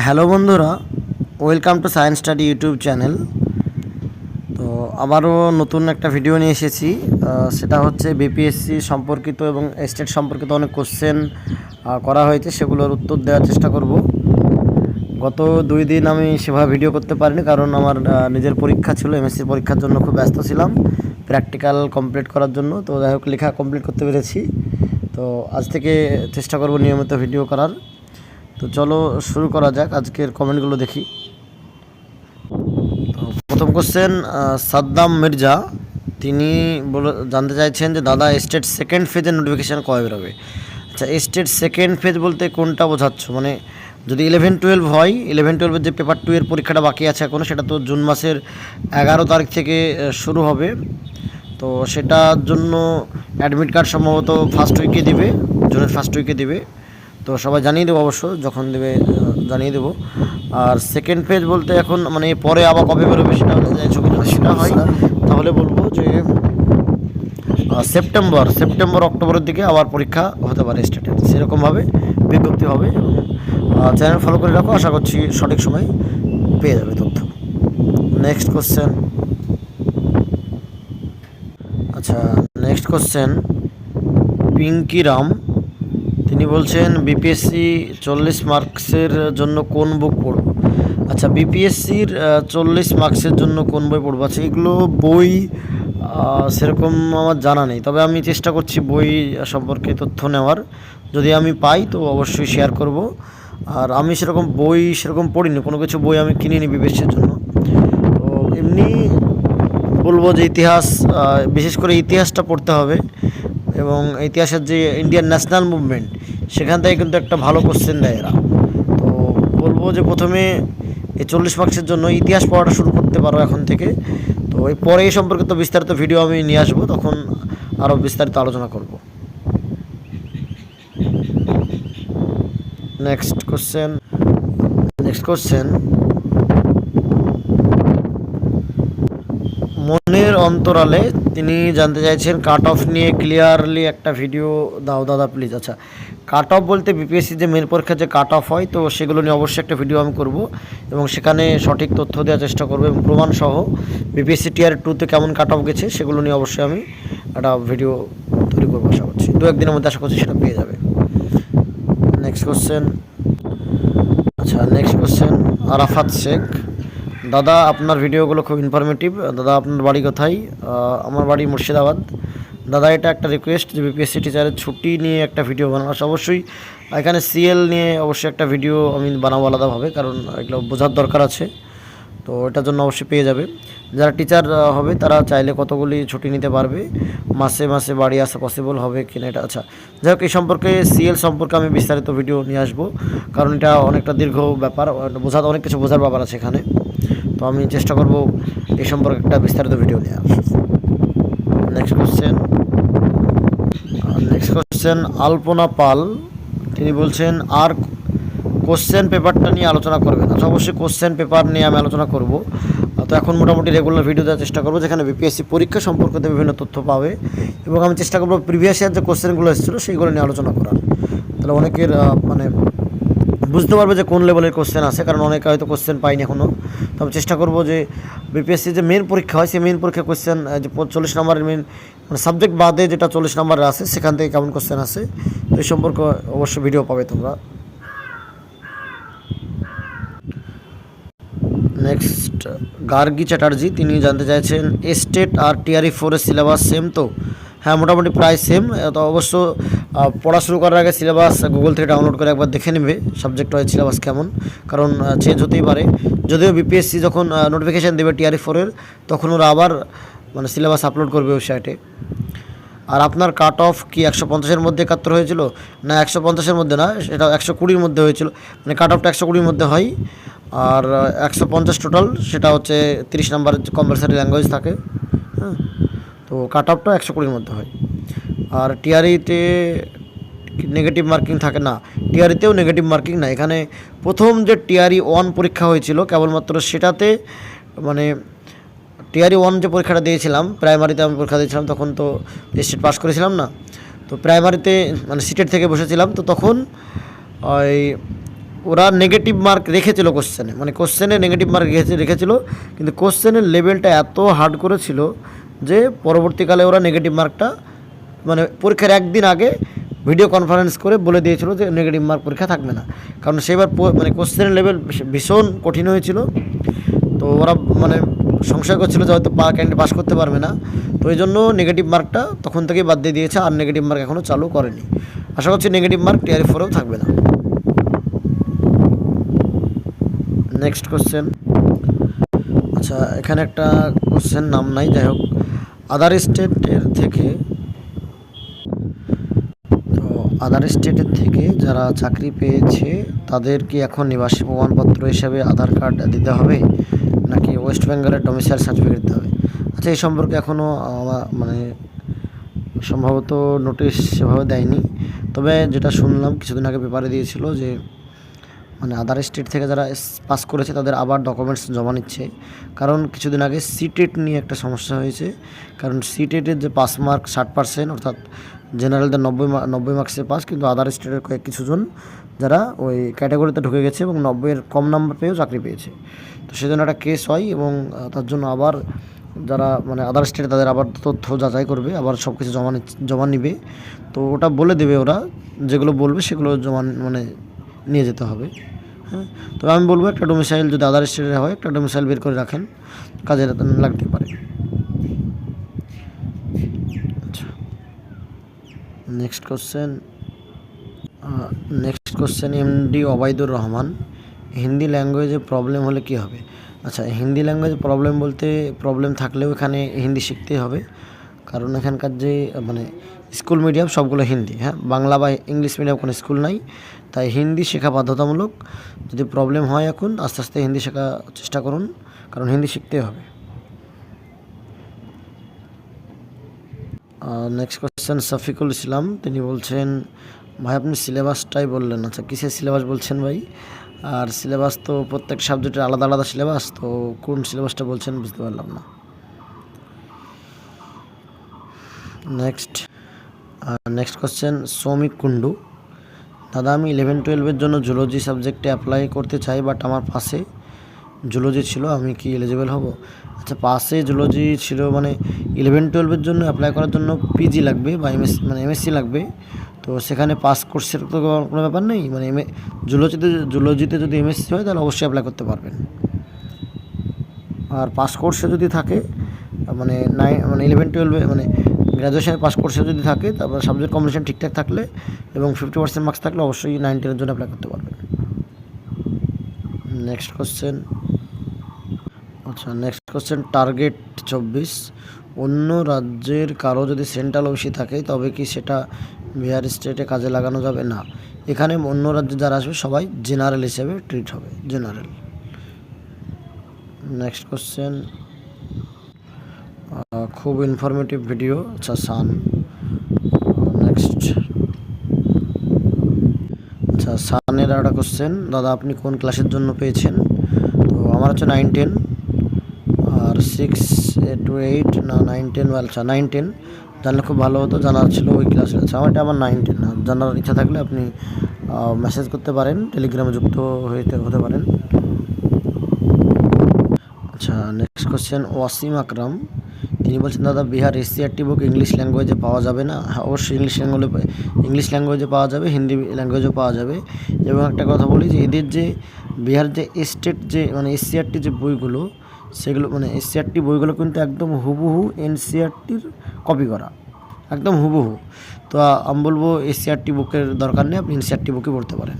Hello বন্ধুরা, welcome to science study YouTube channel. তো আবারও নতুন একটা ভিডিও নিয়ে এসেছি। সেটা হচ্ছে বিপিএসসি সম্পর্কিত এবং স্টেট সম্পর্কিত অনেক কোশ্চেন করা হয়েছে, সেগুলোর উত্তর দেওয়ার চেষ্টা করব। গত দুই দিন আমি সেভাবে ভিডিও করতে পারিনি, কারণ আমার নিজের পরীক্ষা ছিল এমএসসি পরীক্ষার জন্য খুব ব্যস্ত ছিলাম প্র্যাকটিক্যাল কমপ্লিট করার জন্য। তো যাই হোক, লেখা কমপ্লিট করতে পেরেছি। তো আজ থেকে চেষ্টা করব নিয়মিত ভিডিও করার। তো চলো শুরু করা যাক, আজকের কমেন্টগুলো দেখি। প্রথম কোশ্চেন সাদ্দাম মির্জা, তিনি বলে, জানতে চাইছেন যে, দাদা স্টেট সেকেন্ড ফেজের নোটিফিকেশান কবে বেরোবে? আচ্ছা স্টেট সেকেন্ড ফেজ বলতে কোনটা বোঝাচ্ছ? মানে যদি ইলেভেন টুয়েলভ হয় ইলেভেন টুয়েলভের যে পেপার টু এর পরীক্ষাটা বাকি আছে এখনও সেটা তো জুন মাসের এগারো তারিখ থেকে শুরু হবে। তো সেটার জন্য অ্যাডমিট কার্ড সম্ভবত ফার্স্ট উইকে দিবে, জুনের ফার্স্ট উইকে দিবে। তো সবাই জানিয়ে দেবো অবশ্য, যখন দেবে জানিয়ে দেবো। আর সেকেন্ড পেজ বলতে এখন মানে পরে আবার কবে বেরোবে সেটা হচ্ছে যে ছবি যদি সেটা হয়। তাহলে বলব যে সেপ্টেম্বর সেপ্টেম্বর, অক্টোবরের দিকে আবার পরীক্ষা হতে পারে স্টেটের সেরকমভাবে বিজ্ঞপ্তি হবে এবং চ্যানেল ফলো করে রাখো, আশা করছি সঠিক সময় পেয়ে যাবে তথ্য। নেক্সট কোশ্চেন আচ্ছা নেক্সট কোশ্চেন পিঙ্কি রাম তিনি বলছেন, বিপিএসসি চল্লিশ মার্কসের জন্য কোন বুক পড়ব? আচ্ছা বিপিএসসির চল্লিশ মার্কসের জন্য কোন বই পড়ব? আচ্ছা এগুলো বই সেরকম আমার জানা নেই। তবে আমি চেষ্টা করছি বই সম্পর্কে তথ্য নেওয়ার। যদি আমি পাই, তো অবশ্যই শেয়ার করব। আর আমি সেরকম বই সেরকম পড়িনি, কোনো কিছু বই আমি কিনিনি বিপিএসসির জন্য। তো এমনি বলব যে ইতিহাস বিশেষ করে ইতিহাসটা পড়তে হবে। এবং ইতিহাসের যে ইন্ডিয়ান ন্যাশনাল মুভমেন্ট সেখান থেকে কিন্তু একটা ভালো কোশ্চেন দেয় এরা। তো বলব যে প্রথমে এই চল্লিশ মার্কসের জন্য ইতিহাস পড়াটা শুরু করতে পারো এখন থেকে। তো এই পরে এই সম্পর্কে তো বিস্তারিত ভিডিও আমি নিয়ে আসব, তখন আরও বিস্তারিত আলোচনা করব। নেক্সট কোশ্চেন নেক্সট কোশ্চেন অন্তরালে তিনি জানতে চাইছেন কাট অফ নিয়ে ক্লিয়ারলি একটা ভিডিও দাও দাদা প্লিজ আচ্ছা কাট অফ বলতে বিপিএসসি যে মেন পরীক্ষা যে কাট অফ হয়, তো সেগুলো নিয়ে অবশ্যই একটা ভিডিও আমি করব এবং সেখানে সঠিক তথ্য দেওয়ার চেষ্টা করব এবং প্রমাণ সহ বিপিএসসি টিআর টুতে কেমন কাট অফ গেছে সেগুলো নিয়ে অবশ্যই আমি একটা ভিডিও তৈরি করব আশা করছি। দু একদিনের মধ্যে আশা করছি সেটা পেয়ে যাবে। নেক্সট কোশ্চেন আচ্ছা নেক্সট কোশ্চেন আরাফাত শেখ। দাদা, আপনার ভিডিওগুলো খুব ইনফরমেটিভ দাদা, আপনার বাড়ি কোথায়? আমার বাড়ি মুর্শিদাবাদ। দাদা, এটা একটা রিকোয়েস্ট যে বিপিএসসি টিচারের ছুটি নিয়ে একটা ভিডিও বানানো অবশ্যই এখানে সিএল নিয়ে অবশ্যই একটা ভিডিও আমি বানাবো আলাদাভাবে, কারণ এগুলো বোঝার দরকার আছে। তো এটার জন্য অবশ্যই পেয়ে যাবে। যারা টিচার হবে, তারা চাইলে কতগুলি ছুটি নিতে পারবে। মাসে মাসে বাড়ি আসা পসিবল হবে কিনা এটা। আচ্ছা যাই হোক, এই সম্পর্কে সিএল সম্পর্কে আমি বিস্তারিত ভিডিও নিয়ে আসব। কারণ এটা অনেকটা দীর্ঘ ব্যাপার বোঝাতে অনেক কিছু বোঝার ব্যাপার আছে এখানে। তো আমি চেষ্টা করব এই সম্পর্কে একটা বিস্তারিত ভিডিও নিয়ে next question next question Alpana Pal. তিনি বলছেন, আর কোশ্চেন পেপারটা নিয়ে আলোচনা করবেন আচ্ছা অবশ্যই কোশ্চেন পেপার নিয়ে আমি আলোচনা করব। তো এখন মোটামুটি রেগুলার ভিডিও দেওয়ার চেষ্টা করব, যেখানে বিপিএসসি পরীক্ষা সম্পর্কিত বিভিন্ন তথ্য পাবে এবং আমি চেষ্টা করব প্রিভিয়াস ইয়ার যে কোশ্চেনগুলো এসেছিল, সেইগুলো নিয়ে আলোচনা করার। তাহলে অনেকের মানে বুঝতে পারবে যে কোন লেভেলের কোশ্চেন আছে, কারণ অনেকে হয়তো কোশ্চেন পাইনি এখনও তবে চেষ্টা করব যে বিপিএসসি যে মেন পরীক্ষা হয়, সেই মেন পরীক্ষা কোশ্চেন যে চল্লিশ নম্বরের মেন মানে সাবজেক্ট বাদে যেটা চল্লিশ নম্বরের আছে, সেখান থেকে কেমন কোশ্চেন আছে, তো এই সম্পর্কে অবশ্যই ভিডিও পাবে তোমরা। নেক্সট গার্গী চ্যাটার্জি, তিনি জানতে চাইছেন এস্টেট আর টিআরই ফোরের সিলেবাস সেম তো? হ্যাঁ মোটামুটি প্রায় সেম তো অবশ্য পড়া শুরু করার আগে সিলেবাস গুগল থেকে ডাউনলোড করে একবার দেখে নেবে সাবজেক্ট ওয়াইজ সিলেবাস কেমন। কারণ চেঞ্জ হতেই পারে। যদিও বিপিএসসি যখন নোটিফিকেশান দেবে টিআরই ফোরের তখন ওরা আবার মানে সিলেবাস আপলোড করবে ওয়েবসাইটে আর আপনার কাট অফ কি একশো পঞ্চাশের মধ্যে একাত্তর হয়েছিল? না, একশো পঞ্চাশের মধ্যে না, সেটা একশো কুড়ির মধ্যে হয়েছিল। মানে কাট অফটা একশো কুড়ির মধ্যে হয়। আর একশো পঞ্চাশ টোটাল সেটা হচ্ছে তিরিশ নাম্বার কম্পালসারি ল্যাঙ্গুয়েজ থাকে। হ্যাঁ। তো কাট অফটা একশো কুড়ির মধ্যে হয়। আর টিআরইতে নেগেটিভ মার্কিং থাকে না। টিআরইতেও নেগেটিভ মার্কিং না এখানে প্রথম যে টিআরই ওয়ান পরীক্ষা হয়েছিল, কেবলমাত্র সেটাতে মানে টিআরই ওয়ান যে পরীক্ষাটা দিয়েছিলাম প্রাইমারিতে আমি পরীক্ষা দিয়েছিলাম, তখন তো স্টেট পাস করেছিলাম না। তো প্রাইমারিতে মানে সিটের থেকে বসেছিলাম, তো তখন ওই ওরা নেগেটিভ মার্ক রেখেছিল কোশ্চেনে মানে কোশ্চেনে নেগেটিভ মার্ক রেখেছে, রেখেছিল, কিন্তু কোশ্চেনের লেভেলটা এত হার্ড করেছিল যে পরবর্তীকালে ওরা নেগেটিভ মার্কটা মানে পরীক্ষার একদিন আগে ভিডিও কনফারেন্স করে বলে দিয়েছিল যে নেগেটিভ মার্ক পরীক্ষা থাকবে না। কারণ সেবার মানে কোশ্চেনের লেভেল ভীষণ কঠিন হয়েছিল। তো ওরা মানে সংশয় করছিল যে হয়তো পা ক্যান্ডি পাস করতে পারবে না। তো এই জন্য নেগেটিভ মার্কটা তখন থেকেই বাদ দিয়ে দিয়েছে, আর নেগেটিভ মার্ক এখনও চালু করেনি। আশা করছি নেগেটিভ মার্ক টিআরএফ ফোরেও থাকবে না। নেক্সট কোশ্চেন আচ্ছা এখানে একটা কোশ্চেন নাম নাই, যাই হোক। আদার স্টেটের থেকে, তো আদার স্টেটের থেকে যারা চাকরি পেয়েছে তাদের কি এখন নিবাসী প্রমাণপত্র হিসাবে আধার কার্ড দিতে হবে, নাকি ওয়েস্ট বেঙ্গলের ডোমিসাইল সার্টিফিকেট দিতে হবে? আচ্ছা এই সম্পর্কে এখনও মানে সম্ভবত নোটিশ সেভাবে দেয়নি। তবে যেটা শুনলাম, কিছুদিন আগে পেপারে দিয়েছিল যে মানে আদার স্টেট থেকে যারা পাস করেছে তাদের আবার ডকুমেন্টস জমা নিচ্ছে। কারণ কিছুদিন আগে সিটেট নিয়ে একটা সমস্যা হয়েছে। কারণ সিটেটের যে পাস মার্ক ষাট পার্সেন্ট অর্থাৎ জেনারেলদের নব্বই নব্বই মার্কসে পাস কিন্তু আদার স্টেটের কয়েক কিছুজন যারা ওই ক্যাটাগরিতে ঢুকে গেছে এবং নব্বইয়ের কম নাম্বার পেয়েও চাকরি পেয়েছে। তো সেজন্য একটা কেস হয় এবং তার জন্য আবার যারা মানে আদার স্টেটে তাদের আবার তথ্য যাচাই করবে, আবার সব কিছু জমা জমা নিবে। তো ওটা বলে দেবে ওরা, যেগুলো বলবে সেগুলো জমা মানে নিয়ে যেতে হবে। হ্যাঁ। তবে আমি বলব একটা ডোমিসাইল যদি আদার স্টেটে হয়, একটা ডোমিসাইল বের করে রাখেন, কাজে লাগতে পারে। আচ্ছা। Next question next question MD Obaidur Rahman Hindi ল্যাঙ্গুয়েজে প্রবলেম হলে কি হবে? আচ্ছা হিন্দি ল্যাঙ্গুয়েজে প্রবলেম বলতে প্রবলেম থাকলেও এখানে হিন্দি শিখতেই হবে। কারণ এখানকার যে মানে স্কুল মিডিয়াম সবগুলো হিন্দি হ্যাঁ? বাংলা বা ইংলিশ মিডিয়াম কোনো স্কুল নাই। তাই হিন্দি শেখা বাধ্যতামূলক। যদি প্রবলেম হয় এখন, আস্তে আস্তে হিন্দি শেখা চেষ্টা করুন, কারণ হিন্দি শিখতেই হবে। Next question Shafikul Islam. তিনি বলছেন, ভাই, আপনি সিলেবাসটাই বললেন। আচ্ছা কিসের সিলেবাস বলছেন ভাই? আর সিলেবাস তো প্রত্যেক সাবজেক্টের আলাদা আলাদা সিলেবাস তো কোন সিলেবাসটা বলছেন বুঝতে পারলাম না। Next next question Soumik Kundu দাদা, আমি ইলেভেন টুয়েলভের জন্য জুলজি সাবজেক্টে অ্যাপ্লাই করতে চাই বাট আমার পাশে জুলজি ছিল, আমি কি এলিজিবল হব? আচ্ছা পাশে জুলজি ছিল মানে ইলেভেন টুয়েলভের জন্য অ্যাপ্লাই করার জন্য পিজি লাগবে বা এমএস মানে এমএসসি লাগবে। তো সেখানে পাস কোর্সের তো কোনো ব্যাপার নেই মানে এম জুলজিতে জুলজিতে যদি এমএসসি হয়, তাহলে অবশ্যই অ্যাপ্লাই করতে পারবেন। আর পাস কোর্সে যদি থাকে মানে নাইন মানে ইলেভেন টুয়েলভে মানে গ্র্যাজুয়েশনে পাস কোর্সে যদি থাকে, তারপর সাবজেক্ট কম্বিনেশন ঠিকঠাক থাকলে এবং ফিফটি পার্সেন্ট মার্কস থাকলে অবশ্যই নাইন টেনের জন্য অ্যাপ্লাই করতে পারবেন। নেক্সট কোশ্চেন আচ্ছা নেক্সট কোশ্চেন টার্গেট চব্বিশ। অন্য রাজ্যের কারও যদি সেন্ট্রাল অফিসে থাকে, তবে কি সেটা বিহার স্টেটে কাজে লাগানো যাবে? না। এখানে অন্য রাজ্যে যারা আসবে, সবাই জেনারেল হিসেবে ট্রিট হবে জেনারেল নেক্সট কোশ্চেন খুব ইনফরমেটিভ ভিডিও আচ্ছা সান। নেক্সট আচ্ছা সানের একটা কোশ্চেন দাদা, আপনি কোন ক্লাসের জন্য পেয়েছেন? তো আমার হচ্ছে নাইন টেন আর সিক্স টু এইট না নাইন টেন আচ্ছা নাইন টেন জানলে খুব ভালো হতো, জানার ছিল ওই ক্লাসে আচ্ছা আমার এটা আমার নাইন টেন না জানার ইচ্ছা থাকলে আপনি মেসেজ করতে পারেন টেলিগ্রামে যুক্ত হইতে, হতে পারেন। আচ্ছা নেক্সট কোশ্চেন ওয়াসিম আকরাম। তিনি বলছেন, দাদা, বিহার এসসিআরটি বুক ইংলিশ ল্যাঙ্গুয়েজে পাওয়া যাবে না। হ্যাঁ অবশ্যই ইংলিশ ল্যাঙ্গুয়েজে ইংলিশ ল্যাঙ্গুয়েজে পাওয়া যাবে, হিন্দি ল্যাঙ্গুয়েজেও পাওয়া যাবে। এবং একটা কথা বলি যে, এদের যে, বিহার যে স্টেট যে মানে এসসিআরটি যে বইগুলো, সেগুলো মানে এসসিআরটি বইগুলো কিন্তু একদম হুবহু এনসিআরটির কপি করা। একদম হুবহু। তো আমি বলব এসসিআরটি বুকের দরকার নেই, আপনি এন এনসিআরটি বুকে পড়তে পারেন।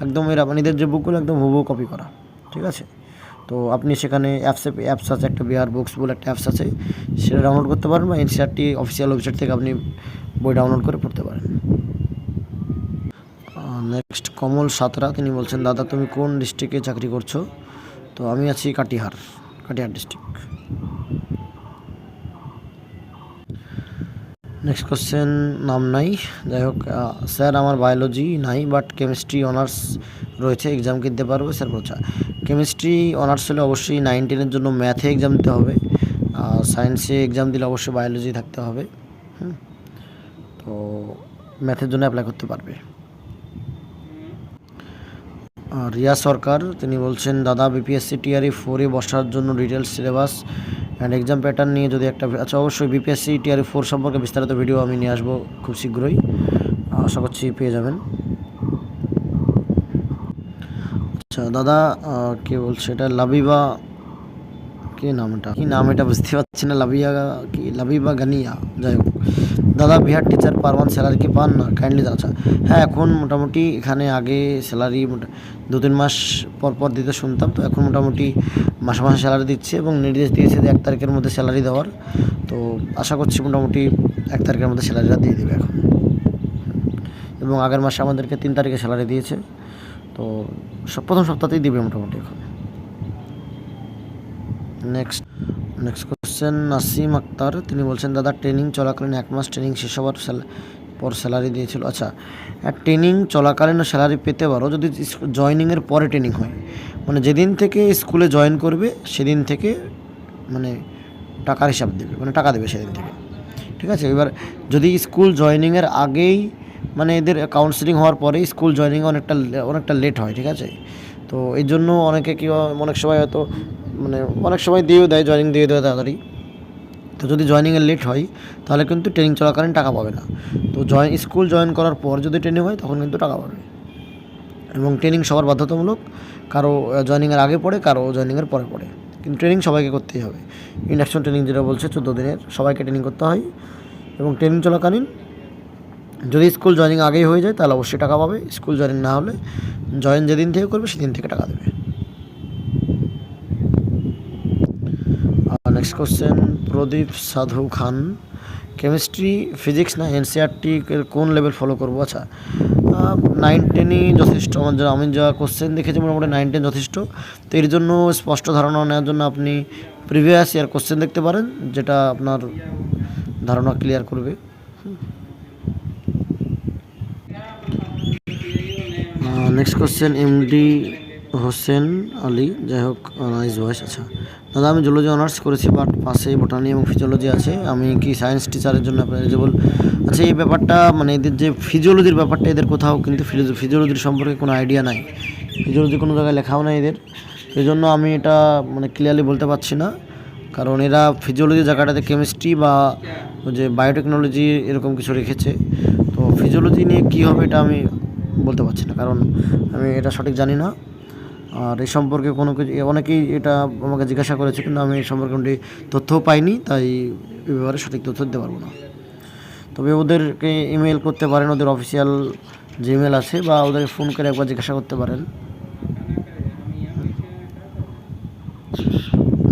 একদম এরা মানে এদের যে বুকগুলো, একদম হুবহু কপি করা। ঠিক আছে? তো আপনি সেখানে অ্যাপসে অ্যাপস আছে, একটা বিহার বুকস বলে একটা অ্যাপস আছে, সেটা ডাউনলোড করতে পারেন বা এনসিআরটি অফিসিয়াল ওয়েবসাইট থেকে আপনি বই ডাউনলোড করে পড়তে পারেন। নেক্সট কমল সাঁতরা, তিনি বলছেন, দাদা, তুমি কোন ডিস্ট্রিক্টে চাকরি করছ? তো আমি আছি Katihar Katihar district next question নাম নাই। যাই হোক স্যার, আমার বায়োলজি নাই বাট কেমিস্ট্রি অনার্স রয়েছে এক্সাম কিনতে পারব, স্যার বলছে। কেমিস্ট্রি অনার্স হলে অবশ্যই নাইন টেনের জন্য ম্যাথে এক্সাম দিতে হবে। সায়েন্সে এক্সাম দিলে অবশ্যই বায়োলজি থাকতে হবে। হুম? তো ম্যাথের জন্য অ্যাপ্লাই করতে পারবে। রিয়া সরকার, তিনি বলছেন, দাদা বিপিএসসি টিআরই ফোরে বসার জন্য details syllabus and exam pattern নিয়ে যদি একটা আচ্ছা অবশ্যই বিপিএসসি টিআরই ফোর সম্পর্কে বিস্তারিত ভিডিও আমি নিয়ে আসব খুব শীঘ্রই। আশা করছি পেয়ে যাবেন। আচ্ছা দাদা কে বলছে এটা? লাবিবা, কি নাম এটা? কি নাম এটা বুঝতে পারছি না, লাবিয়া কি? লাবিবা গানিয়া, যাই হোক। দাদা, Bihar teacher per month salary কি পান না? কাইন্ডলি আচ্ছা। হ্যাঁ এখন মোটামুটি এখানে আগে স্যালারি দু তিন মাস পর পর দিতে শুনতাম, তো এখন মোটামুটি মাসে মাসে স্যালারি দিচ্ছে এবং নির্দেশ দিয়েছে যে এক তারিখের মধ্যে স্যালারি দেওয়ার। তো আশা করছি মোটামুটি এক তারিখের মধ্যে স্যালারিটা দিয়ে দেবে এখন। এবং আগের মাসে আমাদেরকে তিন তারিখে স্যালারি দিয়েছে। তো প্রথম সপ্তাহতেই দিবে মোটামুটি এখন। Next next question Nasim Akhtar. তিনি বলছেন, দাদা ট্রেনিং চলাকালীন এক মাস ট্রেনিং শেষ হওয়ার পর স্যালারি দিয়েছিল। আচ্ছা হ্যাঁ ট্রেনিং চলাকালীন স্যালারি পেতে পারো যদি জয়নিংয়ের পরে ট্রেনিং হয়। মানে যেদিন থেকে স্কুলে জয়েন করবে, সেদিন থেকে মানে টাকার হিসাব দেবে। মানে টাকা দেবে সেদিন থেকে। ঠিক আছে? এবার যদি স্কুল জয়েনিংয়ের আগেই মানে এদের কাউন্সিলিং হওয়ার পরেই স্কুল জয়েনিং অনেকটা অনেকটা লেট হয়, ঠিক আছে? তো এই জন্য অনেকে কী অনেক সময় হয়তো মানে অনেক সময় দিয়েও দেয় জয়েনিং দিয়ে দেয় তাড়াতাড়ি। তো যদি জয়েনিংয়ে লেট হয়, তাহলে কিন্তু ট্রেনিং চলাকালীন টাকা পাবে না। তো জয়েন স্কুল জয়েন করার পর যদি ট্রেনিং হয়, তখন কিন্তু টাকা পাবে। এবং ট্রেনিং সবার বাধ্যতামূলক। কারও জয়েনিংয়ের আগে পড়ে, কারও জয়েনিংয়ের পরে পড়ে। কিন্তু ট্রেনিং সবাইকে করতেই হবে। ইন্ডাকশন ট্রেনিং যেটা বলছে, চোদ্দ দিনের সবাইকে ট্রেনিং করতে হয়। এবং ট্রেনিং চলাকালীন যদি স্কুল জয়েনিং আগেই হয়ে যায়, তাহলে অবশ্যই টাকা পাবে। স্কুল জয়েনিং না হলে জয়েন যেদিন থেকে করবে, সেদিন থেকে টাকা দেবে। Next question Pradip Sadhu Khan chemistry physics না এনসিআরটি কোন লেভেল ফলো করব? আচ্ছা নাইন টেনই যথেষ্ট। আমার আমি যা কোশ্চেন দেখেছি, মোটামুটি নাইন টেন যথেষ্ট। তো এর জন্য স্পষ্ট ধারণা নেওয়ার জন্য আপনি প্রিভিয়াস ইয়ার কোশ্চেন দেখতে পারেন, যেটা আপনার ধারণা ক্লিয়ার করবে। Next question MD Hossain Ali যাই হোক নাইস ভয়েস আচ্ছা। দাদা, আমি জুলজি অনার্স করেছি বাট পাশে বোটানি এবং ফিজিওলজি আছে। আমি কি সায়েন্স টিচারের জন্য আপনার এলিজিবল আচ্ছা এই ব্যাপারটা মানে এদের যে ফিজিওলজির ব্যাপারটা, এদের কোথাও কিন্তু ফিজিওলজির সম্পর্কে কোনো আইডিয়া নাই। ফিজিওলজি কোনো জায়গায় লেখাও নাই এদের। এই জন্য আমি এটা মানে ক্লিয়ারলি বলতে পারছি না। কারণ এরা ফিজিওলজি জায়গাটাতে কেমিস্ট্রি বা যে বায়োটেকনোলজি এরকম কিছু রেখেছে। তো ফিজিওলজি নিয়ে কী হবে এটা আমি বলতে পারছি না। কারণ আমি এটা সঠিক জানি না। আর এই সম্পর্কে কোনো কিছু অনেকেই এটা আমাকে জিজ্ঞাসা করেছে, কিন্তু আমি এই সম্পর্কে কোনো তথ্যও পাইনি, তাই এ ব্যাপারে সঠিক তথ্য দিতে পারব না। তবে ওদেরকে ইমেল করতে পারেন, ওদের অফিসিয়াল যে ইমেল আছে, বা ওদেরকে ফোন করে একবার জিজ্ঞাসা করতে পারেন।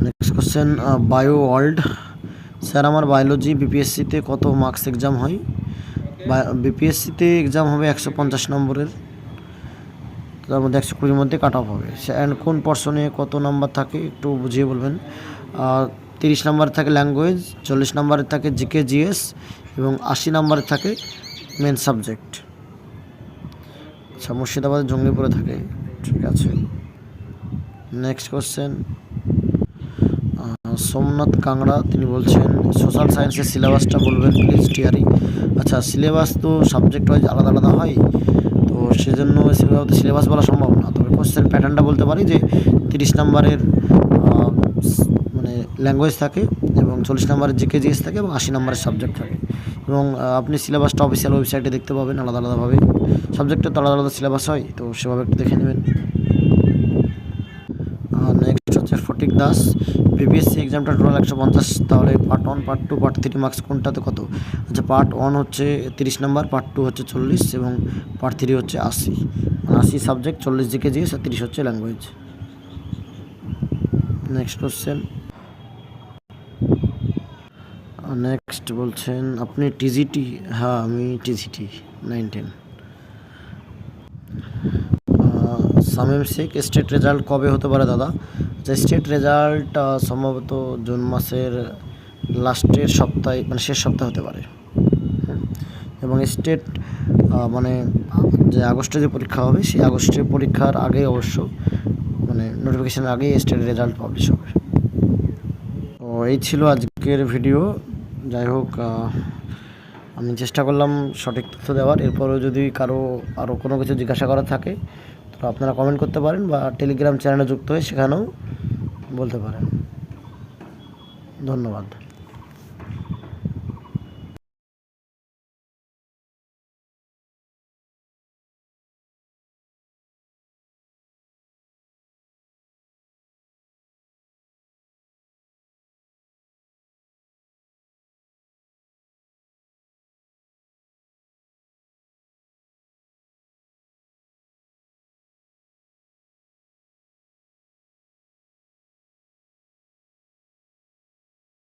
Next question bio world sir, আমার বায়োলজি বিপিএসসিতে কত মার্কস এক্সাম হয়? বিপিএসসিতে এক্সাম হবে একশো পঞ্চাশ নম্বরের। তার মধ্যে একশো কুড়ির মধ্যে কাট অফ হবে। অ্যান্ড কোন পর্সনে কত নাম্বার থাকে একটু বুঝিয়ে বলবেন। তিরিশ নাম্বারে থাকে ল্যাঙ্গুয়েজ চল্লিশ নাম্বারে থাকে জিকে জিএস এবং আশি নাম্বারে থাকে মেন সাবজেক্ট আচ্ছা মুর্শিদাবাদ জঙ্গিপুরে থাকে। ঠিক আছে। নেক্সট কোশ্চেন সোমনাথ কাংড়া, তিনি বলছেন, সোশ্যাল সায়েন্সের সিলেবাসটা বলবেন প্লিজ টিআরই আচ্ছা সিলেবাস তো সাবজেক্ট ওয়াইজ আলাদা আলাদা হয়, তো সেজন্য সিলেবাস বলা সম্ভব না। তবে কোশ্চেন প্যাটার্নটা বলতে পারি যে, তিরিশ নাম্বারের মানে ল্যাঙ্গুয়েজ থাকে এবং চল্লিশ নাম্বারের জিকে জিএস থাকে এবং আশি নাম্বারের সাবজেক্ট থাকে। এবং আপনি সিলেবাসটা অফিসিয়াল ওয়েবসাইটে দেখতে পাবেন আলাদা আলাদাভাবে। সাবজেক্টের তো আলাদা আলাদা সিলেবাস হয়, তো সেভাবে একটু দেখে নেবেন। হচ্ছে ফটিক দাস। বিবিএসসি এক্সামটা টোটাল একশো পঞ্চাশ, তাহলে part one part two part three marks কোনটাতে কত? আচ্ছা পার্ট ওয়ান হচ্ছে তিরিশ নাম্বার পার্ট টু হচ্ছে চল্লিশ এবং পার্ট থ্রি হচ্ছে আশি। মানে আশি সাবজেক্ট চল্লিশ জিকে জিএস আর তিরিশ হচ্ছে ল্যাঙ্গুয়েজ নেক্সট কোশ্চেন নেক্সট বলছেন, আপনি টিজিটি হ্যাঁ আমি TGT nine ten Samim Sheikh state result কবে হতে পারে দাদা? যে স্টেট রেজাল্ট সম্ভবত জুন মাসের লাস্টের সপ্তাহে মানে শেষ সপ্তাহে হতে পারে। এবং স্টেট মানে যে আগস্টে যে পরীক্ষা হবে, সেই আগস্টের পরীক্ষার আগে অবশ্য মানে নোটিফিকেশানের আগেই স্টেট রেজাল্ট পাবলিশ হবে। তো এই ছিল আজকের ভিডিও যাই হোক আমি চেষ্টা করলাম সঠিক তথ্য দেওয়ার। এরপরেও যদি কারও আরও কোনো কিছু জিজ্ঞাসা করা থাকে তো আপনারা কমেন্ট করতে পারেন বা টেলিগ্রাম চ্যানেলে যুক্ত হয়ে সেখানেও বলতে পারেন। ধন্যবাদ।